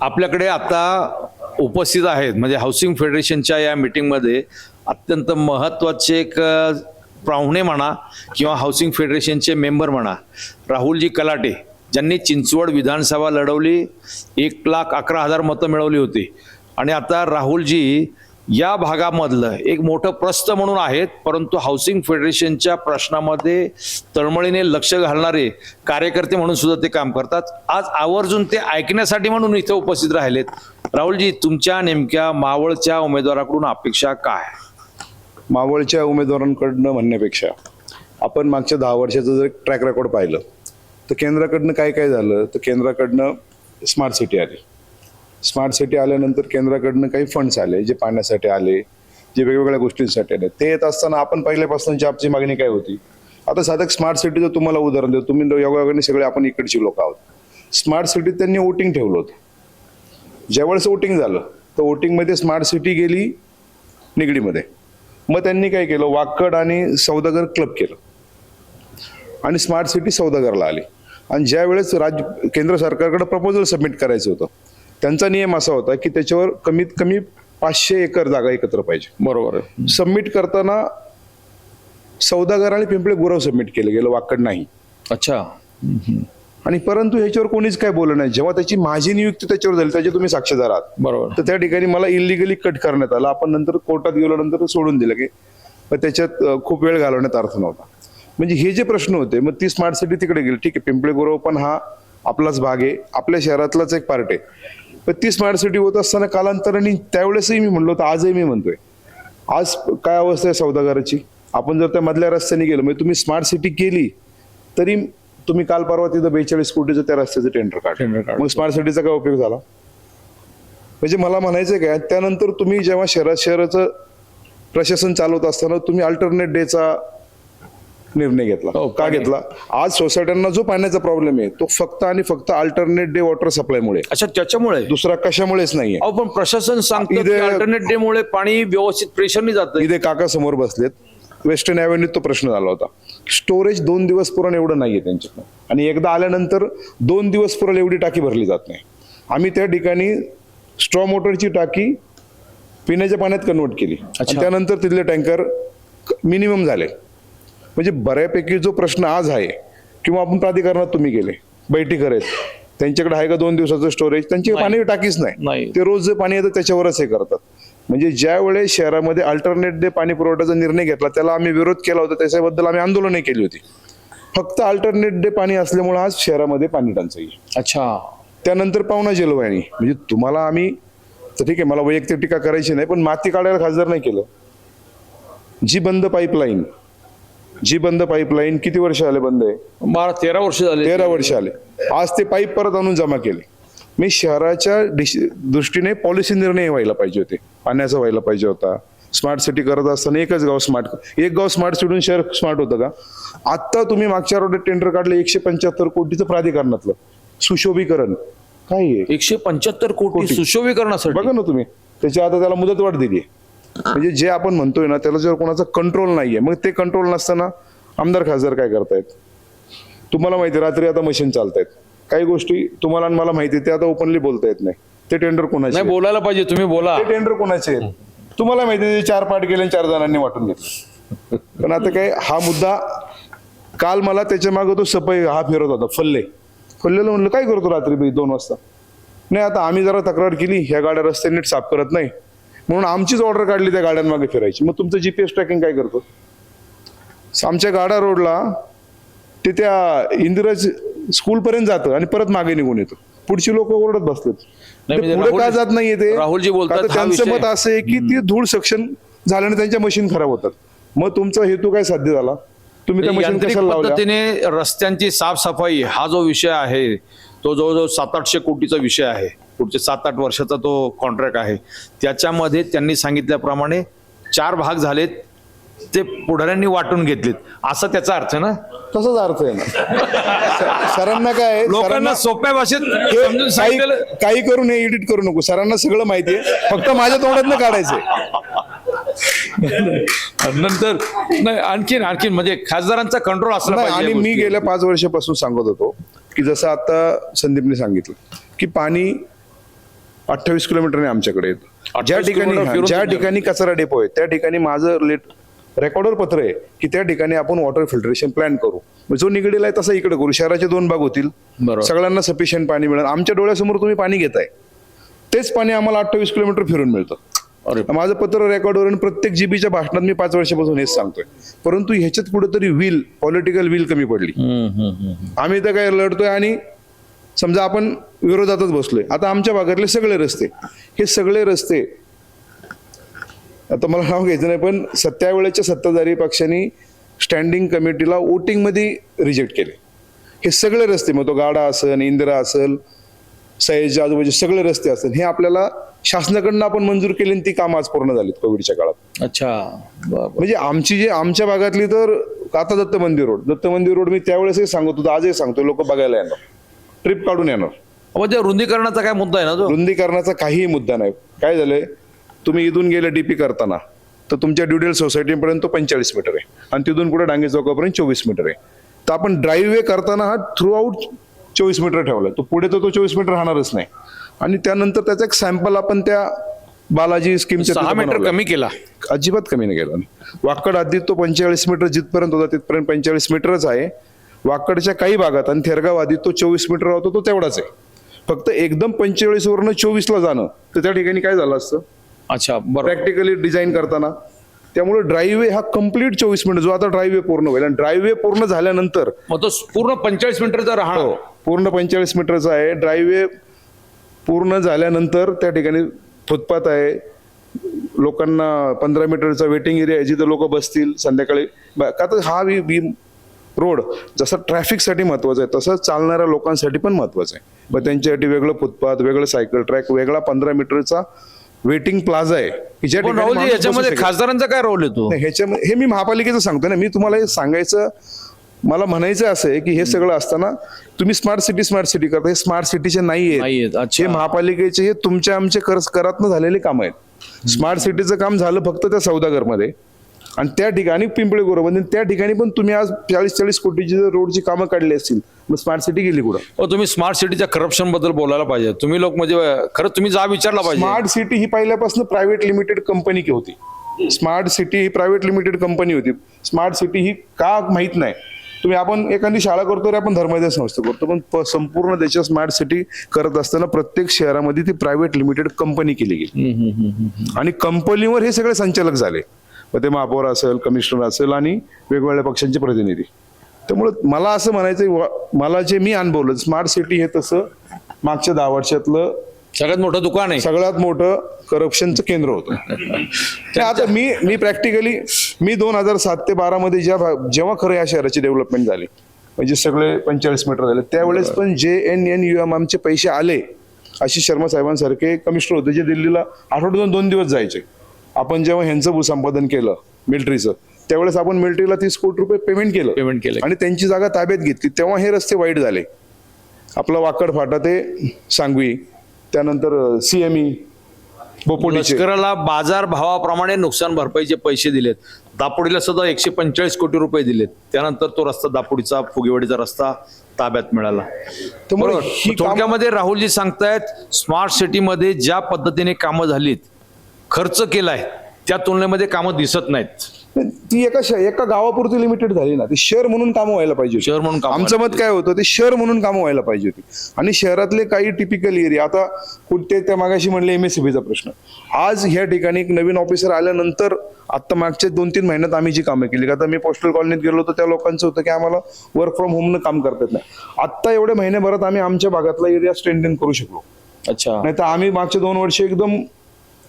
आपल्याकडे आता उपस्थित आहेत म्हणजे हाऊसिंग फेडरेशनच्या या मीटिंगमध्ये अत्यंत महत्त्वाचे एक पाहुणे म्हणा किंवा हाऊसिंग फेडरेशनचे मेंबर म्हणा राहुलजी कलाटे ज्यांनी चिंचवड विधानसभा लढवली एक लाख अकरा हजार मतं मिळवली होती. आणि आता राहुलजी या भागामधलं एक मोठं प्रस्त म्हणून आहेत परंतु हाऊसिंग फेडरेशनच्या प्रश्नामध्ये तळमळीने लक्ष घालणारे कार्यकर्ते म्हणून सुद्धा ते काम करतात. आज आवर्जून ते ऐकण्यासाठी म्हणून इथे उपस्थित राहिलेत. राहुलजी तुमच्या नेमक्या मावळच्या उमेदवाराकडून अपेक्षा काय? मावळच्या उमेदवारांकडनं म्हणण्यापेक्षा आपण मागच्या दहा वर्षाचं जर ट्रॅक रेकॉर्ड पाहिलं तर केंद्राकडनं काय काय झालं? तर केंद्राकडनं स्मार्ट सिटी आली. स्मार्ट सिटी आल्यानंतर केंद्राकडनं काही फंड्स आले जे पाण्यासाठी आले जे वेगवेगळ्या गोष्टींसाठी आले. ते येत असताना आपण पहिल्यापासूनची आपची मागणी काय होती? आता साधक स्मार्ट सिटीचं तुम्हाला उदाहरण देतो. तुम्ही योगायोगाने सगळे आपण इकडची लोक आहोत. स्मार्ट सिटीत त्यांनी वोटिंग ठेवलं होतं. ज्यावेळेस वोटिंग झालं तर वोटिंगमध्ये स्मार्ट सिटी गेली निगडीमध्ये. मग त्यांनी काय केलं? वाकड आणि सौदागर क्लब केलं. आणि स्मार्ट सिटी सौदागरला आली. आणि ज्यावेळेस राज्य केंद्र सरकारकडे प्रपोजल सबमिट करायचं होतं त्यांचा नियम असा होता की त्याच्यावर कमीत कमी पाचशे एकर जागा एकत्र पाहिजे. बरोबर सबमिट करताना सौदागर आणि पिंपळे गुरव सबमिट केलं गेलं वाकड नाही. अच्छा. आणि परंतु ह्याच्यावर कोणीच काय बोललं नाही. जेव्हा त्याची माझी नियुक्ती त्याच्यावर झाली त्याचे तुम्ही साक्षीदार आहात बरोबर. तर त्या ठिकाणी मला इलिगली कट करण्यात आलं. आपण नंतर कोर्टात गेलो नंतर सोडून दिलं की मग त्याच्यात खूप वेळ घालवण्यात अर्थ नव्हता. म्हणजे हे जे प्रश्न होते मग ती स्मार्ट सिटी तिकडे गेली. ठीक आहे पिंपळे गुरव पण हा आपलाच भाग आहे. आपल्या शहरातलाच एक पार्ट आहे. पण ती स्मार्ट सिटी होत असताना कालांतराने त्यावेळेसही मी म्हणलो होतं आजही मी म्हणतोय. आज काय अवस्था आहे सौदागराची? आपण जर त्या मधल्या रस्त्याने गेलो म्हणजे तुम्ही स्मार्ट सिटी केली तरी तुम्ही काल परवा तिथं बेचाळीस कोटीचं त्या रस्त्याचं टेंडर काढ. मग स्मार्ट सिटीचा काय उपयोग झाला? म्हणजे मला म्हणायचं काय त्यानंतर तुम्ही जेव्हा शहरात शहराचं प्रशासन चालवत असताना तुम्ही अल्टरनेट डेचा निर्णय घेतला. हो, का. घेतला? आज सोसायट्यांना जो पाण्याचा प्रॉब्लेम आहे तो फक्त आणि फक्त अल्टरनेट डे वॉटर सप्लायमुळे अच्छा त्याच्यामुळे? दुसरा कशामुळेच नाहीये. अहो पण प्रशासन सांगतं अल्टरनेट डे मुळे पाणी व्यवस्थित प्रेशरने जातं. इथे काका समोर बसलेत. वेस्टर्न अव्हेन्यूत तो प्रश्न झाला होता. स्टोरेज दोन दिवस पुरण एवढं नाहीये त्यांच्याकडं. आणि एकदा आल्यानंतर दोन दिवस पुरण एवढी टाकी भरली जात नाही. आम्ही त्या ठिकाणी स्ट्रॉ मोटरची टाकी पिण्याच्या पाण्यात कन्वर्ट केली. त्यानंतर तिथले टँकर मिनिमम झाले. म्हणजे बऱ्यापैकी जो प्रश्न आज आहे किंवा आपण प्राधिकरणात तुम्ही गेले बैठी आहेत त्यांच्याकडे आहे का दोन दिवसाचं स्टोरेज त्यांची पाणी टाकीच नाही. ते रोज जे पाणी येतं त्याच्यावरच हे करतात. म्हणजे ज्या वेळेस शहरामध्ये अल्टरनेट डे पाणी पुरवठ्याचा निर्णय घेतला त्याला आम्ही विरोध केला होता त्याच्याबद्दल आम्ही आंदोलनही केली होती. फक्त अल्टरनेट डे पाणी असल्यामुळे आज शहरामध्ये पाणी टंचाई. अच्छा. त्यानंतर पाहुणा जेलवाणी म्हणजे तुम्हाला आम्ही तर ठीक आहे मला वैयक्तिक टीका करायची नाही पण माती काढायला खासदार नाही केलं. जी बंद पाईपलाईन जी बंद पाईपलाईन किती वर्ष आले बंद आहे? बारा तेरा वर्ष झाले. तेरा वर्ष आले. आज ते पाईप परत आणून जमा केले. मी शहराच्या डिश- दृष्टीने पॉलिसी निर्णय व्हायला पाहिजे होते. पाण्याचा व्हायला पाहिजे होता. स्मार्ट सिटी करत असताना एकच गाव स्मार्ट एक गाव स्मार्ट सिटी शहर स्मार्ट होतं का? आत्ता तुम्ही मागच्या रोडे टेंडर काढले एकशे पंच्याहत्तर कोटीचं प्राधिकरणातलं. सुशोभीकरण. काय आहे एकशे पंच्याहत्तर कोटी कोटी. सुशोभीकरणासाठी. बघा ना तुम्ही. त्याच्या आता त्याला मुदतवाढ दिली म्हणजे जे आपण म्हणतोय ना त्याला जर कोणाचा कंट्रोल नाहीये मग ते कंट्रोल नसताना आमदार खासदार काय करतायत? तुम्हाला माहिती रात्री आता मशीन चालतायत. काही गोष्टी तुम्हाला आणि मला माहिती ते आता ओपनली बोलता येत नाही. ते टेंडर कोणाचे नाही? बोलायला पाहिजे तुम्ही बोला. ते टेंडर कोणाचे आहेत? तुम्हाला माहिती आहे, चार पाठ गेले आणि चार जणांनी वाटून घेतलं. पण आता काय हा मुद्दा काल मला त्याच्यामागे तो सपय हा फिरत होता फल्ले. फल्लेला म्हणलं काय करतो रात्री बाई दोन वाजता? नाही आता आम्ही जरा तक्रार केली ह्या गाड्या रस्ते नीट साफ करत नाही. म्हणून आमचीच ऑर्डर काढली त्या गाड्यांमागे फिरायची. मग तुमचं जीपीएस ट्रॅकिंग काय करतो? आमच्या गाडा रोडला ते त्या इंदिराज स्कूल पर्यंत जातं आणि परत मागे निघून येतो. पुढची लोक ओरडत बसलेत. नाही, ते म्हणजे पुढे का जात नाहीये ते? राहुलजी बोलतात, त्यांचं मत असं आहे की ती धूळ सक्शन झाल्याने त्यांच्या मशीन खराब होतात. मग तुमचा हेतू काय साध्य झाला? तुम्ही त्या मशीन कशाला पद्धतीने रस्त्यांची साफसफाई हा जो विषय आहे तो जवळजवळ सात आठशे कोटीचा विषय आहे. पुढचे सात आठ वर्षाचा तो कॉन्ट्रॅक्ट आहे. त्याच्यामध्ये त्यांनी सांगितल्याप्रमाणे चार भाग झालेत ते पुढाऱ्यांनी वाटून घेतलेत. असा त्याचा अर्थ ना? तसाच अर्थ आहे ना? सरांना काय आहे? लोकांना सरांना सोप्या भाषेत हे समजून काही करून हे एडिट करू नको. सरांना सगळं माहिती आहे. फक्त माझ्या तोंडात काढायचंय. नंतर नाही आणखीन आणखीन म्हणजे खासदारांचा कंट्रोल असला आणि मी. गेल्या पाच वर्षापासून सांगत होतो की जसं आता संदीपने सांगितलं की पाणी अठ्ठावीस किलोमीटरने आमच्याकडे आहेत. ज्या 28 ठिकाणी ज्या ठिकाणी कचरा डेपो आहे त्या ठिकाणी माझं लेट रेकॉर्डवर पत्र आहे की त्या ठिकाणी आपण वॉटर फिल्टरेशन प्लॅन करू. मग जो निगडीला आहे तसा इकडे करू. शहराचे दोन भाग होतील. सगळ्यांना सफिशियंट पाणी मिळेल. आमच्या डोळ्यासमोर तुम्ही पाणी घेताय. तेच पाणी आम्हाला अठ्ठावीस किलोमीटर फिरून मिळतं. माझं पत्र रेकॉर्डवर आणि प्रत्येक जीबीच्या भाषणात मी पाच वर्षापासून हेच सांगतोय. परंतु ह्याच्यात कुठेतरी व्हील पॉलिटिकल व्हील कमी पडली. आम्ही तर काय लढतोय आणि समजा आपण विरोधातच बसलोय. आता आमच्या भागातले सगळे रस्ते. हे सगळे रस्ते आता मला नाव घ्यायचं नाही पण सत्यावेळेच्या सत्ताधारी पक्षांनी स्टँडिंग कमिटीला वोटिंगमध्ये रिजेक्ट केले. हे सगळे रस्ते मग तो गाडा असेल इंदिरा असेल सयाजी आजूबाजू सगळे रस्ते असेल हे आपल्याला शासनाकडनं आपण मंजूर केली आणि ती कामं आज पूर्ण झालीत कोविडच्या काळात. अच्छा. म्हणजे आमची जे आमच्या भागातली तर आता दत्त मंदिर रोड. दत्त मंदिर रोड मी त्यावेळेसही सांगत होतो आजही सांगतो लोक बघायला येणार. ट्रिप काढून येणार. म्हणजे रुंदीकरणाचा काय मुद्दा आहे ना रुंदीकरणाचा काहीही मुद्दा नाही. काय झालंय? तुम्ही इथून गेले डीपी करताना तर तुमच्या ड्युडेल सोसायटीपर्यंत तो पंचेचाळीस मीटर आहे. आणि तिथून पुढे डांगे चौकापर्यंत चोवीस मीटर आहे. तर आपण ड्राईव्ह वे करताना हा थ्रू आउट चोवीस मीटर ठेवलाय. तो पुढे तर तो चोवीस मीटर राहणारच नाही. आणि त्यानंतर त्याचा एक सॅम्पल आपण त्या बालाजी स्कीमच्या मीटर. कमी केला. अजिबात कमी नाही गेला वाकड आधी तो पंचेचाळीस मीटर जिथपर्यंत होता तिथपर्यंत पंचेचाळीस मीटरच आहे. वाकडच्या काही भागात आणि थेरगाव आधी तो चोवीस मीटर होता तो तेवढाच आहे. फक्त एकदम पंचेचाळीस वरनं चोवीसला जाणं तर त्या ठिकाणी काय झालं असतं? अच्छा बरं. प्रॅक्टिकली डिझाईन करताना. त्यामुळे ड्राईव्हे हा कंप्लीट चोवीस मिनिट जो आता ड्राईव्हे पूर्ण होईल. आणि ड्राईव्हे पूर्ण झाल्यानंतर मग तो पूर्ण पंचेचाळीस मीटरचा राहणार. हो पूर्ण पंचेचाळीस मीटरचा आहे. ड्राईव्हे पूर्ण झाल्यानंतर त्या ठिकाणी फुटपाथ आहे. लोकांना पंधरा मीटरचा वेटिंग एरिया आहे जिथं लोक बसतील संध्याकाळी. ब- का तर हा वी वी रोड जसा ट्रॅफिकसाठी महत्त्वाचा आहे तसंच चालणाऱ्या लोकांसाठी पण महत्वाचं आहे. मग त्यांच्यासाठी वेगळं फुटपाथ वेगळं सायकल ट्रॅक वेगळा पंधरा मीटरचा वेटिंग प्लाझा आहे की ज्या पण ठिकाणी राहुलजी माणूस बसू याच्यामध्ये शकेल. खासदारांचा काय रोल येतो नाही, ह्याच्यामध्ये हे मी महापालिकेचं सांगतो ना मी तुम्हाला हे सांगायचं मला म्हणायचं असं आहे की हे सगळं असताना तुम्ही स्मार्ट सिटी स्मार्ट सिटी करता. हे स्मार्ट सिटीचे नाही नाहीयेत, आहेत. अच्छा. हे महापालिकेचे हे तुमच्या आमचे कर करातनं झालेले काम आहेत. स्मार्ट सिटीचं काम झालं फक्त त्या सौदागरमध्ये. आणि त्या ठिकाणी पिंपळे गोरमध्ये त्या ठिकाणी पण तुम्ही आज चाळीस चाळीस कोटीची जर रोडची कामं काढली असतील मग स्मार्ट सिटी गेली कुठं? हो तुम्ही स्मार्ट सिटीच्या करप्शनबद्दल बोलायला पाहिजे. तुम्ही लोक म्हणजे खरंच तुम्ही जा विचारला पाहिजे. स्मार्ट सिटी ही पहिल्यापासून प्रायव्हेट लिमिटेड कंपनी की होती. स्मार्ट सिटी ही प्रायव्हेट लिमिटेड कंपनी होती. स्मार्ट सिटी ही का माहीत नाही. तुम्ही आपण एखादी शाळा करतो रे आपण धर्मादाय संस्था करतो. पण संपूर्ण देशात स्मार्ट सिटी करत असताना प्रत्येक शहरामध्ये ती प्रायव्हेट लिमिटेड कंपनी केली गेली. आणि कंपनीवर हे सगळे संचालक झाले. मग ते महापौर असेल कमिशनर असेल आणि वेगवेगळ्या पक्षांचे प्रतिनिधी. त्यामुळे मला असं म्हणायचं मला जे मी अनुभवलं स्मार्ट सिटी हे तसं मागच्या दहा वर्षातलं सगळ्यात मोठं दुकान आहे. सगळ्यात मोठं करप्शनचं केंद्र होतं. आता मी मी प्रॅक्टिकली मी दोन हजार सात ते बारा मध्ये ज्या जेव्हा खरं या शहराची डेव्हलपमेंट झाली म्हणजे सगळे पंचेचाळीस मीटर झाले त्यावेळेस पण जे एन एन यू एम आमचे पैसे आले आशिष शर्मा साहेबांसारखे कमिशनर होते जे दिल्लीला आठवड्यातून दोन दिवस जायचे. आपण जेव्हा ह्यांचं भूसंपादन केलं मिलिटरीचं त्यावेळेस आपण मिलिटरीला तीस कोटी रुपये पेमेंट केलं. पेमेंट केलं. आणि त्यांची जागा ताब्यात घेतली. तेव्हा हे रस्ते वाईट झाले. आपला वाकड फाटा ते सांगवी त्यानंतर सीएमई बोपोडीचे लष्कराला बाजार भावाप्रमाणे नुकसान भरपाईचे पैसे दिलेत. दापोडीला सुद्धा एकशे पंचेचाळीस कोटी रुपये दिलेत. त्यानंतर तो रस्ता दापोडीचा फुगेवाडीचा रस्ता ताब्यात मिळाला. थोडक्यामध्ये राहुलजी सांगतायत स्मार्ट सिटीमध्ये ज्या पद्धतीने कामं झालीत खर्च केलाय त्या तुलनेमध्ये कामं दिसत नाहीत. ती एका श- एका गावापुरती लिमिटेड झाली ना ती शहर म्हणून कामं व्हायला पाहिजे होती. शहर म्हणून कामं आमचं व्हायला मत काय होतं ते शहर म्हणून कामं व्हायला पाहिजे होती. आणि शहरातले काही टिपिकल एरिया आता कुठे त्या मागाशी म्हणले एमएससीबीचा प्रश्न. आज ह्या ठिकाणी एक नवीन ऑफिसर आल्यानंतर आता मागच्या दोन तीन महिन्यात आम्ही जी कामं केली आता मी पोस्टल कॉलनीत गेलो होतो त्या लोकांचं होतं की आम्हाला वर्क फ्रॉम होमनं काम करता येत नाही. आत्ता एवढ्या महिन्याभरात आम्ही आमच्या भागातला एरिया स्ट्रेंथन करू शकलो. अच्छा. नाही तर आम्ही मागच्या दोन वर्ष एकदम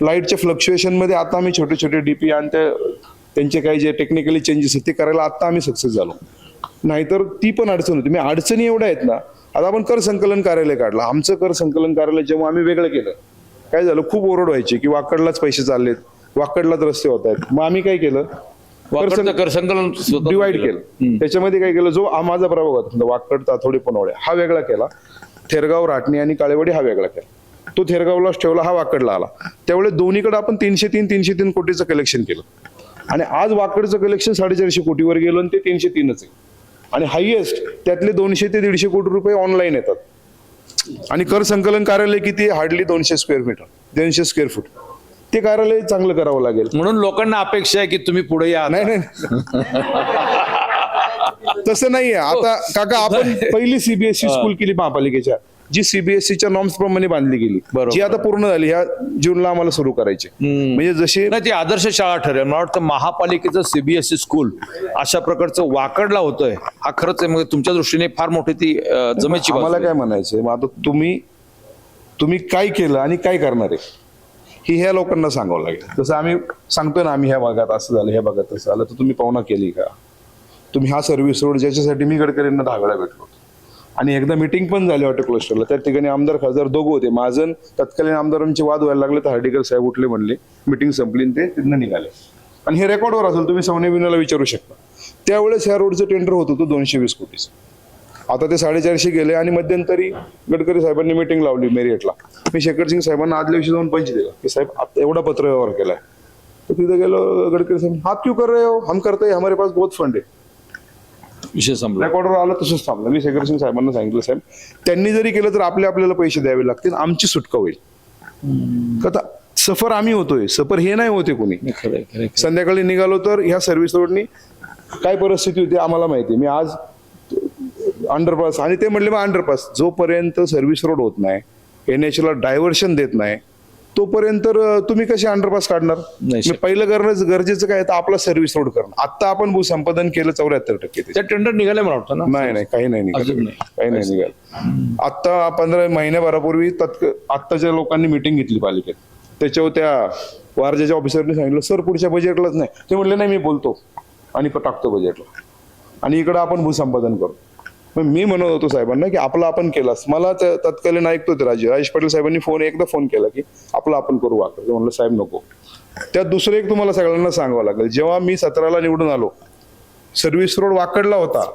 लाईटच्या फ्लक्च्युएशनमध्ये आता आम्ही छोटे छोटे डीपी आणि त्यांचे काही जे टेक्निकली चेंजेस आहेत ते करायला आता आम्ही सक्सेस झालो. नाहीतर ती पण अडचण होती. मी अडचणी एवढ्या आहेत ना आता आपण कर संकलन कार्यालय काढलं. आमचं कर संकलन कार्यालय जेव्हा आम्ही वेगळं केलं काय झालं? खूप ओरड व्हायची की वाकडलाच पैसे चाललेत वाकडलाच रस्ते होत आहेत. मग आम्ही काय केलं? कर संकलन डिवाइड केलं. त्याच्यामध्ये काय केलं? जो माझा प्रभाग होता वाकड ताथोडी पनवडे हा वेगळा केला. थेरगाव राटणी आणि काळेवाडी हा वेगळा केला. तो थेरगावलाच ठेवला हा वाकडला आला. त्यावेळेस दोन्हीकडे आपण तीनशे तीन तीनशे तीन कोटीचं कलेक्शन केलं. आणि आज वाकडचं कलेक्शन साडेचारशे कोटीवर गेलं आणि ते तीनशे तीनच आहे. आणि हायएस्ट त्यातले दोनशे ते दीडशे कोटी रुपये ऑनलाईन येतात. आणि कर संकलन कार्यालय किती हार्डली दोनशे स्क्वेअर मीटर दोनशे स्क्वेअर फूट ते कार्यालय चांगलं करावं लागेल. म्हणून लोकांना अपेक्षा आहे की तुम्ही पुढे या. नाही नाही. तसं नाहीये. आता काका आपण पहिली सीबीएसई स्कूल केली महापालिकेच्या. जी सीबीएसईच्या नॉर्म्स प्रमाणे बांधली गेली. बरोबर. जी आता पूर्ण झाली ह्या जूनला आम्हाला सुरू करायची. म्हणजे जशी नाही ती आदर्श शाळा ठरेल. मला वाटतं महापालिकेचं सीबीएसई स्कूल अशा प्रकारचं वाकडला होतोय. हा खरंच आहे. मग तुमच्या दृष्टीने फार मोठी ती अं, जमेची बाजू आम्हाला आहे. काय म्हणायचंय? मग आता तुम्ही तुम्ही काय केलं आणि काय करणार आहे? ही ह्या लोकांना सांगावं लागेल. जसं आम्ही सांगतोय ना आम्ही ह्या भागात असं झालं ह्या भागात तसं झालं. तर तुम्ही पाहुणा केली का? तुम्ही हा सर्व्हिस रोड ज्याच्यासाठी मी गडकरींना दहा वेळा भेटलो होतो. आणि एकदा मिटिंग पण झाली वाटतं क्लस्टरला त्या ठिकाणी आमदार खासदार दोघं होते. माझं तत्कालीन आमदारांचे वाद व्हायला लागले तर हर्डीकर साहेब उठले म्हणले मिटिंग संपली ते तिथनं निघाले. आणि हे रेकॉर्डवर असेल तुम्ही सवने विनाला विचारू शकता. त्यावेळेस ह्या रोडचं टेंडर होत होतं दोनशे वीस कोटीचं. आता ते साडेचारशे गेले आणि मध्यंतरी गडकरी साहेबांनी मिटिंग लावली मेरियटला मी शेखर सिंग साहेबांना आदल्या दिवशी जाऊन पंच दिला. की साहेब आता एवढा पत्र व्यवहार केलाय. तर तिथे गेलो गडकरी साहेब हात क्यू कर रहे हो? हम करते हमारे पास बहुत फंड आहे विषय संपला. रेकॉर्डवर आलं तसंच थांबलं. मी शेखर सिंग साहेबांना सांगितलं साहेब त्यांनी जरी केलं तर आपले आपल्याला पैसे द्यावे लागतील आमची सुटका होईल. का आता सफर आम्ही होतोय सफर हे नाही होते कोणी. संध्याकाळी निघालो तर ह्या सर्व्हिस रोडनी काय परिस्थिती होती आम्हाला माहिती मी आज अंडरपास आणि ते म्हणले मग अंडरपास जोपर्यंत सर्व्हिस रोड होत नाही एन ला डायव्हर्शन देत नाही तोपर्यंत तुम्ही कसे अंडरपास काढणार? नाही मी पहिलं करणं गरजेचं काय तर आपला सर्व्हिस रोड करणं. आता आपण भूसंपादन केलं चौऱ्याहत्तर टक्के. त्या टेंडर निघाले मला वाटतं ना? नाही नाही काही नाही निघाल. नाही. काही नाही निघाल. आता पंधरा महिन्याभरापूर्वी तत्क आत्ताच्या लोकांनी मिटिंग घेतली पालिकेत त्याच्यावर त्या वारजेच्या ऑफिसरने सांगितलं सर पुढच्या बजेटलाच नाही. ते म्हणले नाही मी बोलतो. आणि टाकतो बजेटला आणि इकडं आपण भूसंपादन करू मग मी म्हणत होतो साहेबांना की आपला आपण केलास. मला तत्कालीन ऐकतो ते राजे. राजेश पाटील साहेबांनी फोन एकदा फोन केला की आपला आपण करू वाकर म्हणलं साहेब नको. त्यात दुसरं एक तुम्हाला सगळ्यांना सांगावं लागेल. जेव्हा मी सतराला निवडून आलो सर्व्हिस रोड वाकडला होता.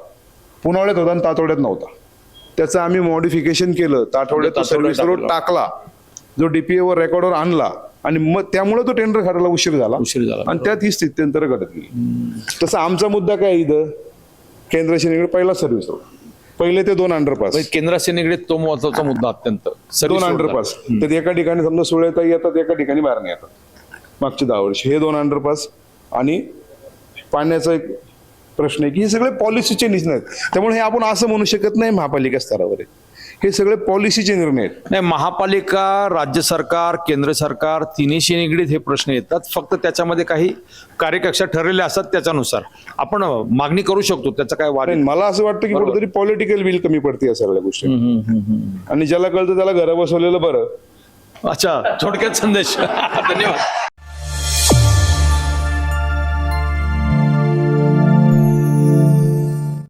पुनावळ्यात होता आणि तातोड्यात नव्हता. त्याचं आम्ही मॉडिफिकेशन केलं. तातोड्यात तातोड्यात सर्व्हिस रोड टाकला. जो डीपीए वर रेकॉर्डवर आणला. आणि मग त्यामुळे तो टेंडर काढायला उशीर झाला. उशीर झाला. आणि त्यात ही स्थित्यंतर घडत गेली. तसं आमचा मुद्दा काय इथं? केंद्राशी निगडीत पहिला सर्व्हिस रोड. पहिले ते दोन अंडरपास म्हणजे केंद्राशी निगडीत तो महत्त्वाचा मुद्दा अत्यंत. दोन अंडरपास तर एका ठिकाणी समजा सुळेता येतात एका ठिकाणी बाहेर नाही येतात. मागची दहा वर्ष. हे दोन अंडरपास आणि पाण्याचा एक प्रश्न आहे की हे सगळे पॉलिसीचे निर्णय आहेत त्यामुळे हे आपण असं म्हणू शकत नाही महापालिका स्तरावर आहे. हे सगळे पॉलिसीचे निर्णय आहेत. नाही महापालिका राज्य सरकार केंद्र सरकार तिन्हीशी निगडीत हे प्रश्न येतात. फक्त त्याच्यामध्ये काही कार्यकक्षा ठरलेल्या असतात त्याच्यानुसार. आपण मागणी करू शकतो त्याचा काय वाद मला असं वाटतं की कुठेतरी पॉलिटिकल विल कमी पडते या सगळ्या गोष्टी. आणि ज्याला कळतं त्याला घरा बसवलेलं बरं. अच्छा थोडक्यात संदेश. धन्यवाद.